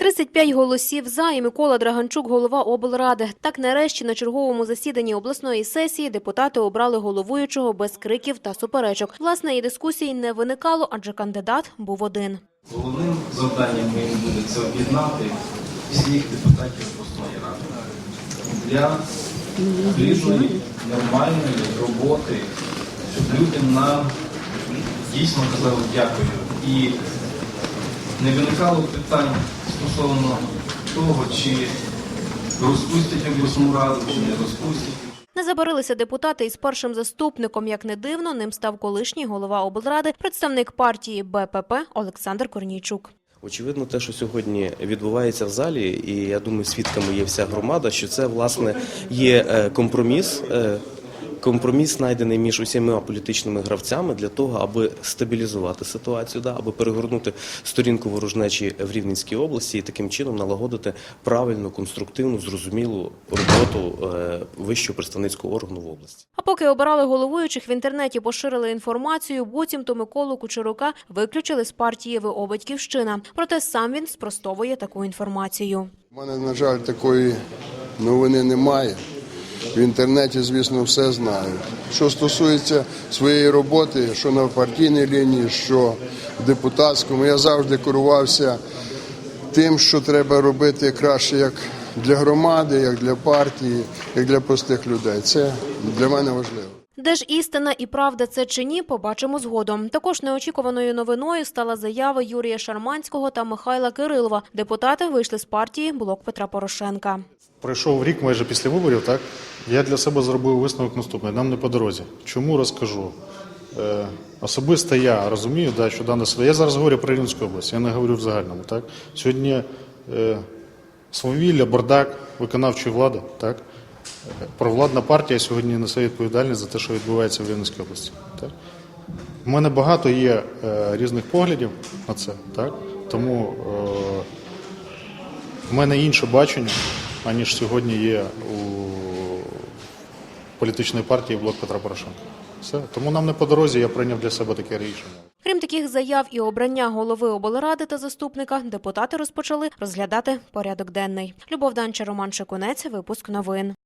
35 голосів за і Микола Драганчук, голова облради. Так нарешті на черговому засіданні обласної сесії депутати обрали головуючого без криків та суперечок. Власне, і дискусій не виникало, адже кандидат був один. Головним завданням моїм буде це об'єднати всіх депутатів обласної ради для плідної, нормальної роботи, щоб люди нам дійсно казали дякую. І не виникало питань стосовно того, чи розпустять обласну раду, чи не розпустять. Не забарилися депутати із першим заступником. Як не дивно, ним став колишній голова облради, представник партії БПП Олександр Корнійчук. Очевидно, те, що сьогодні відбувається в залі, і я думаю, свідками є вся громада, що це власне є е, компроміс. Компроміс знайдений між усіма політичними гравцями для того, аби стабілізувати ситуацію, да, аби перегорнути сторінку ворожнечі в Рівненській області і таким чином налагодити правильну, конструктивну, зрозумілу роботу е, вищого представницького органу в області. А поки обирали головуючих, в інтернеті поширили інформацію, буцімто Миколу Кучерука виключили з партії ВО «Батьківщина». Проте сам він спростовує таку інформацію. У мене, на жаль, такої новини немає. В інтернеті, звісно, все знаю. Що стосується своєї роботи, що на партійній лінії, що в депутатському, я завжди керувався тим, що треба робити краще як для громади, як для партії, як для простих людей. Це для мене важливо. Де ж істина і правда це чи ні, побачимо згодом. Також неочікуваною новиною стала заява Юрія Шарманського та Михайла Кирилова. Депутати вийшли з партії «Блок Петра Порошенка». Пройшов рік майже після виборів, так? Я для себе зробив висновок наступний. Нам не по дорозі. Чому розкажу? Е, особисто я розумію, да, що дане себе. Я зараз говорю про Рівненську область, я не говорю в загальному. Так? Сьогодні е, свавілля, бардак виконавчої влади, так? Провладна партія сьогодні несе відповідальність за те, що відбувається в Рівненській області. Так? У мене багато є е, різних поглядів на це, так? тому е, у мене інше бачення, аніж сьогодні є у політичної партії блок Петра Порошенка. Все. Тому нам не по дорозі, я прийняв для себе таке рішення. Крім таких заяв і обрання голови облради та заступника, депутати розпочали розглядати порядок денний. Любов Данча, Роман Шикунець, випуск новин.